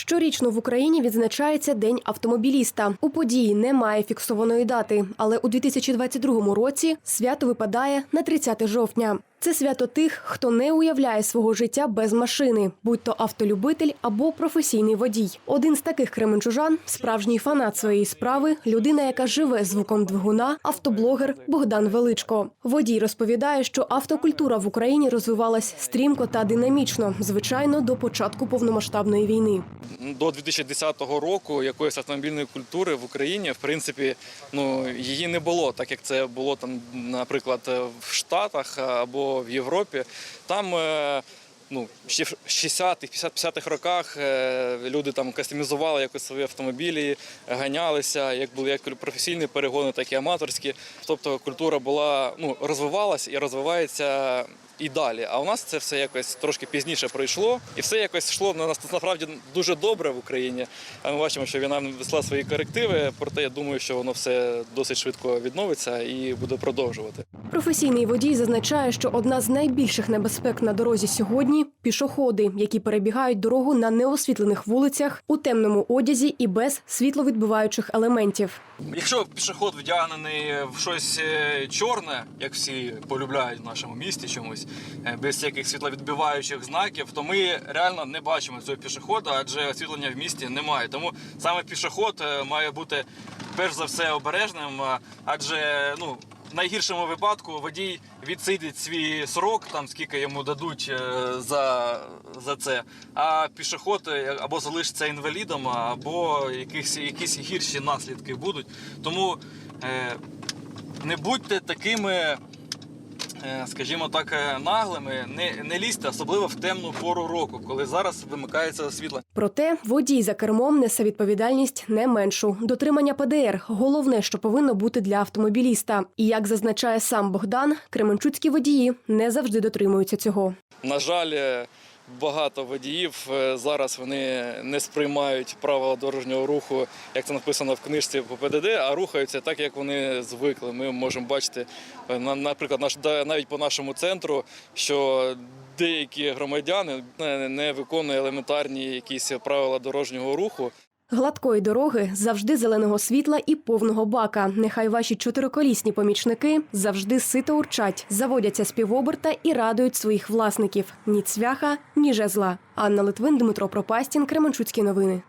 Щорічно в Україні відзначається День автомобіліста. У події немає фіксованої дати, але у 2022 році свято випадає на 30 жовтня. Це свято тих, хто не уявляє свого життя без машини, будь то автолюбитель або професійний водій. Один з таких кременчужан справжній фанат своєї справи, людина, яка живе звуком двигуна, автоблогер Богдан Величко. Водій розповідає, що автокультура в Україні розвивалась стрімко та динамічно, звичайно, до початку повномасштабної війни. До 2010 року якоїсь автомобільної культури в Україні, в принципі, ну її не було, так як це було там, наприклад, в Штатах або в Європі. Там е, ну, ще в 60-х, 50-х роках е, люди там кастомізували якось свої автомобілі, ганялися, як були як професійні перегони, так і аматорські. Тобто культура була ну розвивалась і розвивається і далі. А у нас це все якось трошки пізніше пройшло, і все якось йшло на нас насправді дуже добре в Україні. А ми бачимо, що війна внесла свої корективи. Проте я думаю, що воно все досить швидко відновиться і буде продовжувати. Професійний водій зазначає, що одна з найбільших небезпек на дорозі сьогодні пішоходи, які перебігають дорогу на неосвітлених вулицях у темному одязі і без світловідбиваючих елементів. Якщо пішоход вдягнений в щось е, чорне, як всі полюбляють в нашому місті чомусь, е, без всяких світловідбиваючих знаків, то ми реально не бачимо цього пішохода, адже освітлення в місті немає. Тому саме пішоход е, має бути перш за все обережним, адже ну. Найгіршому випадку водій відсидить свій срок, там скільки йому дадуть е, за, за це. А пішоход е, або залишиться інвалідом, або якісь, якісь гірші наслідки будуть. Тому е, не будьте такими, скажімо так, е, наглими, не, не лізьте, особливо в темну пору року, коли зараз вимикається світло. Проте водій за кермом несе відповідальність не меншу. Дотримання ПДР головне, що повинно бути для автомобіліста. І як зазначає сам Богдан, кременчуцькі водії не завжди дотримуються цього. На жаль, е, багато водіїв е, зараз вони не сприймають правила дорожнього руху, як це написано в книжці по ПДД, а рухаються так, як вони звикли. Ми можемо бачити, е, наприклад, навіть по нашому центру, що деякі громадяни не- не виконують елементарні якісь правила дорожнього руху. Гладкої дороги, завжди зеленого світла і повного бака. Нехай ваші чотириколісні помічники завжди сито урчать, заводяться з півоберта і радують своїх власників. Ні цвяха, ні жезла. Анна Литвин, Дмитро Пропастін, Кременчуцькі новини.